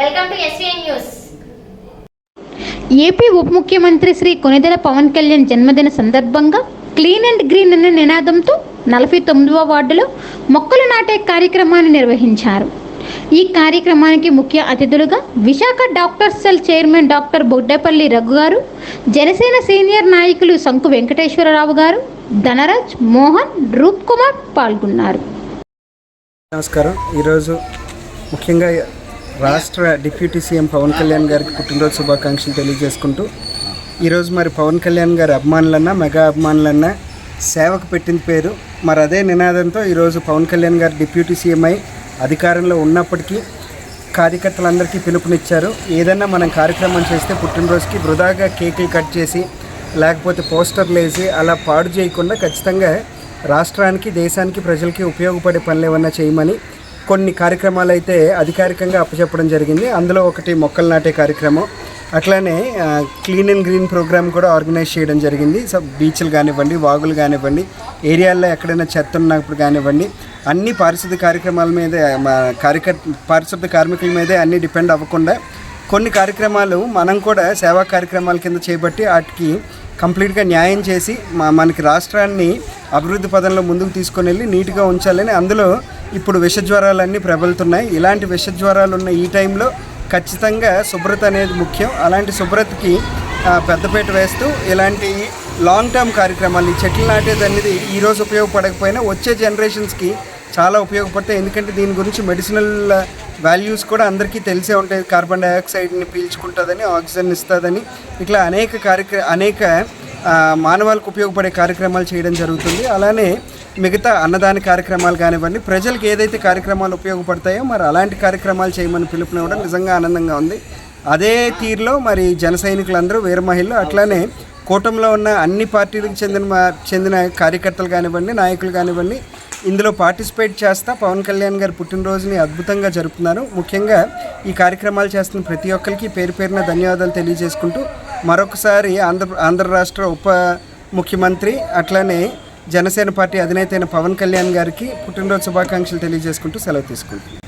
Welcome to SVN news AP ఉప ముఖ్యమంత్రి శ్రీ కొనిదెల పవన్ కళ్యాణ్ జన్మదిన సందర్భంగా క్లీన్ అండ్ గ్రీన్ అనే నినాదంతో నలభై తొమ్మిదవ వార్డులో మొక్కలు నాటే కార్యక్రమాన్ని నిర్వహించారు. ఈ కార్యక్రమానికి ముఖ్య అతిథులుగా Visakha doctors cell chairman doctor Boddepalli Raghu గారు జనసేన సీనియర్ నాయకులు శంకు వెంకటేశ్వరరావు గారు ధనరాజ్ మోహన్ రూప్ కుమార్ పాల్గొన్నారు. నమస్కారం. ఈరోజు ముఖ్యంగా రాష్ట్ర డిప్యూటీ సీఎం పవన్ కళ్యాణ్ గారికి పుట్టినరోజు శుభాకాంక్షలు తెలియజేసుకుంటూ ఈరోజు మరి పవన్ కళ్యాణ్ గారి అభిమానులన్నా మెగా అభిమానులన్నా సేవకు పెట్టిన పేరు. మరి అదే నినాదంతో ఈరోజు పవన్ కళ్యాణ్ గారు డిప్యూటీ సీఎం అయి అధికారంలో ఉన్నప్పటికీ కార్యకర్తలందరికీ పిలుపునిచ్చారు. ఏదైనా మనం కార్యక్రమం చేస్తే పుట్టినరోజుకి వృధాగా కేకులు కట్ చేసి లేకపోతే పోస్టర్లు వేసి అలా పాడు చేయకుండా ఖచ్చితంగా రాష్ట్రానికి దేశానికి ప్రజలకి ఉపయోగపడే పనులు ఏమన్నా చేయమని కొన్ని కార్యక్రమాలు అయితే అధికారికంగా అప్పచెప్పడం జరిగింది. అందులో ఒకటి మొక్కలు నాటే కార్యక్రమం. అట్లానే క్లీన్ అండ్ గ్రీన్ ప్రోగ్రామ్ కూడా ఆర్గనైజ్ చేయడం జరిగింది. సో బీచ్లు కానివ్వండి వాగులు కానివ్వండి ఏరియాల్లో ఎక్కడైనా చెత్త ఉన్నప్పుడు కానివ్వండి అన్ని పారిశుద్ధ్య కార్యక్రమాల మీదే మా కార్యకర్ పారిశుద్ధ్య కార్మికుల మీదే అన్ని డిపెండ్ అవ్వకుండా కొన్ని కార్యక్రమాలు మనం కూడా సేవా కార్యక్రమాల కింద చేపట్టి వాటికి కంప్లీట్గా న్యాయం చేసి మా మనకి రాష్ట్రాన్ని అభివృద్ధి పదంలో ముందుకు తీసుకొని వెళ్ళి నీట్గా ఉంచాలని అందులో ఇప్పుడు విషజ్వరాలన్నీ ప్రబలుతున్నాయి. ఇలాంటి విష జ్వరాలు ఉన్న ఈ టైంలో ఖచ్చితంగా శుభ్రత అనేది ముఖ్యం. అలాంటి శుభ్రతకి పెద్దపేట వేస్తూ ఇలాంటి లాంగ్ టర్మ్ కార్యక్రమాలు ఈ చెట్లు నాటేది అనేది ఈరోజు ఉపయోగపడకపోయినా వచ్చే జనరేషన్స్కి చాలా ఉపయోగపడతాయి. ఎందుకంటే దీని గురించి మెడిసినల్ వాల్యూస్ కూడా అందరికీ తెలిసే ఉంటాయి. కార్బన్ డైఆక్సైడ్ని పీల్చుకుంటుందని ఆక్సిజన్ ఇస్తుందని. ఇట్లా అనేక కార్యక్ర అనేక మానవాళికి ఉపయోగపడే కార్యక్రమాలు చేయడం జరుగుతుంది. అలానే మిగతా అన్నదాన కార్యక్రమాలు కానివ్వండి ప్రజలకు ఏదైతే కార్యక్రమాలు ఉపయోగపడతాయో మరి అలాంటి కార్యక్రమాలు చేయమని పిలుపునివ్వడం నిజంగా ఆనందంగా ఉంది. అదే తీరులో మరి జన సైనికులందరూ వీర మహిళలు అట్లానే కూటమిలో ఉన్న అన్ని పార్టీలకు చెందిన మా- చెందిన కార్యకర్తలు కానివ్వండి నాయకులు కానివ్వండి ఇందులో పార్టిసిపేట్ చేస్తా పవన్ కళ్యాణ్ గారి పుట్టినరోజుని అద్భుతంగా జరుపుతున్నారు. ముఖ్యంగా ఈ కార్యక్రమాలు చేస్తున్న ప్రతి ఒక్కరికి పేరు పేరున ధన్యవాదాలు తెలియజేసుకుంటూ మరొకసారి ఆంధ్ర ఆంధ్ర రాష్ట్ర ఉప ముఖ్యమంత్రి అట్లనే జనసేన పార్టీ అధినేత అయిన పవన్ కళ్యాణ్ గారికి పుట్టినరోజు శుభాకాంక్షలు తెలియజేసుకుంటూ సెలవు తీసుకుంటున్నాను